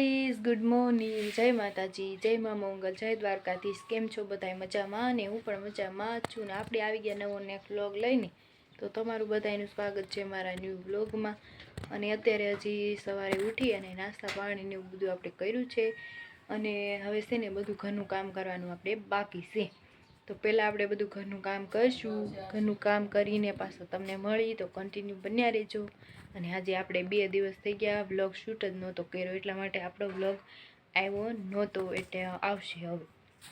Please good morning જય માતાજી, જય મા મંગલ, જય દ્વારકાધીશ. કેમ છો બધાય? મજામાં? ને હું પણ મજામાં છું ને આપણે આવી ગયા નવો નેક વ્લોગ લઈને. તો તમારું બધાનું સ્વાગત છે મારા ન્યૂ વ્લોગમાં અને અત્યારે હજી સવારે ઉઠી અને નાસ્તા પાણીને એવું બધું આપણે કર્યું છે. અને હવે છે ને બધું ઘરનું કામ કરવાનું આપણે બાકી છે. તો પહેલાં આપણે બધું ઘરનું કામ કરીશું. ઘરનું કામ કરીને પાછો તમને મળી તો કન્ટિન્યુ બન્યા રહેજો. અને આજે આપણે બે દિવસ થઈ ગયા વ્લોગ શૂટ જ નહોતો કર્યો, એટલા માટે આપણો વ્લોગ આવ્યો નહોતો, એટલે આવશે હવે.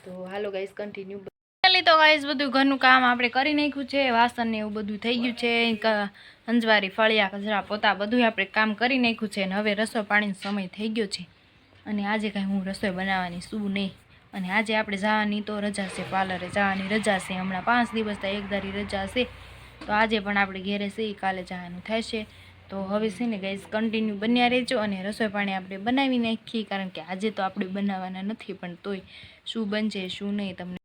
તો હાલો ગાઈઝ કન્ટિન્યુ તો ગાઈઝ બધું ઘરનું કામ આપણે કરી નાખ્યું છે, વાસણ ને એવું બધું થઈ ગયું છે અંજવારી, ફળિયા કચરા પોતા બધું આપણે કામ કરી નાખ્યું છે, અને હવે રસોઈ પાણીનો સમય થઈ ગયો છે. અને આજે કાંઈ હું રસોઈ બનાવવાની શું નહીં. અને આજે આપણે જવાની તો રજા છે, પાર્લરે જવાની રજા છે. હમણાં પાંચ દિવસ તો એક ધારી રજા છે. તો આજે પણ આપણે ઘેરે છે કાલે જવાનું થશે. તો હવે છે ને ગાઈઝ કન્ટિન્યુ બન્યા રહેજો અને રસોઈ પાણી આપણે બનાવી નાખીએ, કારણ કે આજે તો આપણે બનાવવાના નથી, પણ તોય શું બનશે, શું નહીં તમને.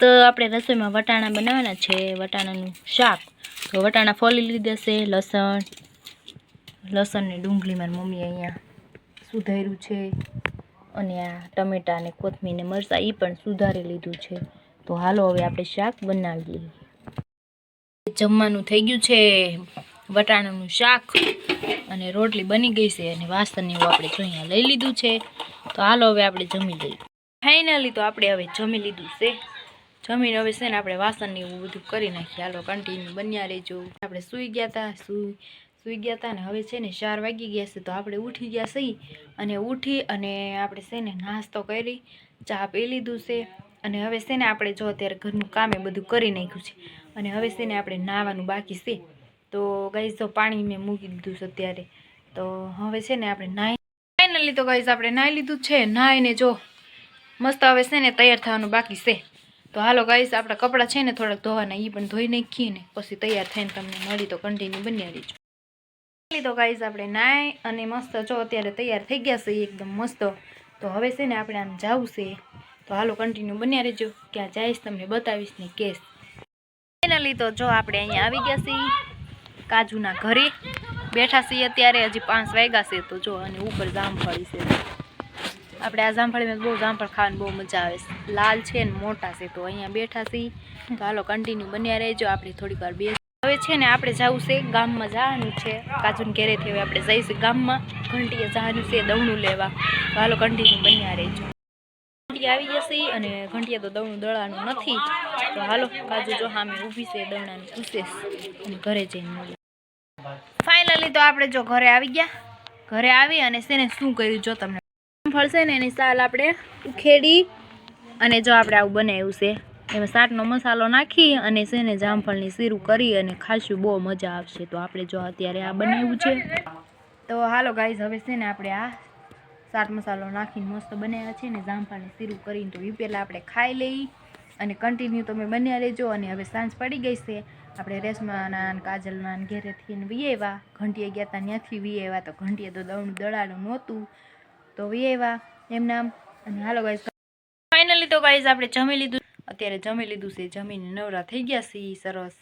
તો આપણે રસોઈમાં વટાણા બનાવવાના છે, વટાણાનું શાક. તો વટાણા ફોલી લીધા છે, લસણ, લસણની ડુંગળીમાં મમ્મી અહીંયા સુધાર્યું છે. અને આ ટમેટા ને કોથમીર ને મરચાં એ પણ સુધારી લીધું છે. તો હાલો હવે આપણે શાક બનાવી લઈએ જમવાનું થઈ ગયું છે વટાણાનું શાક અને રોટલી બની ગઈ છે અને વાસણને એવું આપણે જો અહીંયા લઈ લીધું છે. તો હાલો હવે આપણે જમી લઈએ. ફાઇનલી તો આપણે હવે જમી લીધું છે. જમીને હવે છે ને આપણે વાસણ ને એવું બધું કરી નાખીએ. હાલો કન્ટિન્યુ બન્યા રહેજો. આપણે સૂઈ ગયા હતા સૂઈ સૂઈ ગયા હતા ને હવે છે ને ચાર વાગી ગયા છે તો આપણે ઉઠી ગયા સહી અને ઉઠી અને આપણે છે ને નાસ્તો કરી, ચા પી લીધું છે અને હવે છે ને આપણે જો અત્યારે ઘરનું કામ એ બધું કરી નાખ્યું છે અને હવે છે ને આપણે નાહવાનું બાકી છે. તો ગઈ તો પાણી મેં મૂકી દીધું છે અત્યારે, તો હવે છે ને આપણે નાહી ફાઇનલી તો ગાઈઝ આપણે નાહી લીધું છે. નાહીને જો મસ્ત હવે છે ને તૈયાર થવાનું બાકી છે. તો હાલો ગાઈઝ આપણા કપડાં છે ને થોડાક ધોવાના એ પણ ધોઈ નાખીએ ને, પછી તૈયાર થઈને તમને મળી તો કન્ટિન્યુ બની રહીજો. તો ગાઈઝ આપણે નાય અને મસ્ત જો અત્યારે તૈયાર થઈ ગયા છે એકદમ મસ્ત. તો હવે છે ને આપણે આમ જવું છે. તો હાલો કન્ટિન્યુ બન્યા રહેજો. ક્યાં જઈશ તમને બતાવીશ ને કેસ ફાઇનલી તો જો આપણે અહીંયા આવી ગયા છીએ. કાજુના ઘરે. બેઠા છીએ અત્યારે, હજી પાંચ વાગ્યા છે તો જો અને ઉપર જામફળી છે. આપણે આ જામફળીમાં બહુ જામફળ ખાવાની બહુ મજા આવે છે. લાલ છે ને મોટા છે તો અહીંયા બેઠા છીએ. તો હાલો કન્ટિન્યુ બન્યા રહેજો. આપણે થોડીક વાર બેસ હવે છે ને આપણે જવું છે ગામમાં, જવાનું છે. કાજુને ઘેરેથી હવે આપણે જઈશું ગામમાં. ઘંટીએ જવાનું છે, દવણું લેવા. હાલો કંટીન્યુ બન્યા રહેજો. ઘંટી આવી જશે અને ઘંટીએ તો દવણું દળવાનું નથી. તો હાલો, કાજુ જો સામે ઊભી છે, દવણાની પૂછે અને ઘરે જઈને મળે. ફાઇનલી તો આપણે જો ઘરે આવી ગયા. ઘરે આવી અને તેને શું કર્યું જો તમને. ફળશે ને એની સાલ આપણે ઉખેડી અને જો આપણે આવું બનાવ્યું છે. એમાં શાકનો મસાલો નાખી અને છે જામફળની સીરું કરી અને ખાશું બહુ મજા આવશે. તો આપણે જો અત્યારે આ બનાવ્યું છે. તો હાલો ગાઈઝ હવે છે આપણે આ ચાટ મસાલો નાખીને મસ્ત બનાવ્યા છે ને જામફળની સીરું કરીને તો એ પહેલાં આપણે ખાઈ લઈ અને કન્ટિન્યુ તમે બન્યા રહેજો. અને હવે સાંજ પડી ગઈ છે. આપણે રેશમાના કાજલના ઘેરેથી ને વિયેવા. ઘંટીએ ગયા હતા ત્યાંથી વીએવા તો ઘંટીએ તો દવણું દળાડું નહોતું. તો વિયેવા એમના અને હાલો ગાઈઝ ફાઇનલી તો ગાઈઝ આપણે જમી લીધું. અત્યારે જમી લીધું છે. જમીને નવરા થઈ ગયા છે. સરસ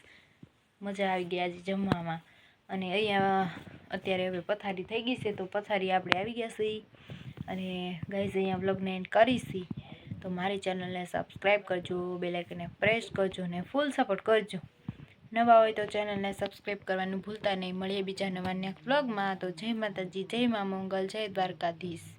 મજા આવી ગઈ આજે જમવામાં. અને અહીંયા અત્યારે હવે પથારી થઈ ગઈ છે તો પથારી આપણે આવી ગયા છે. અને ગાઈઝ, અહીંયા બ્લોગને એન્ડ કરીશી તો મારી ચેનલને સબસ્ક્રાઈબ કરજો બેલાઇકને પ્રેસ કરજો ને ફૂલ સપોર્ટ કરજો. નવા હોય તો ચેનલને સબસ્ક્રાઈબ કરવાનું ભૂલતા નહીં. મળીએ બીજા નવા નેક્સ્ટ બ્લોગમાં તો જય માતાજી, જય મા મંગલ, જય દ્વારકાધીશ.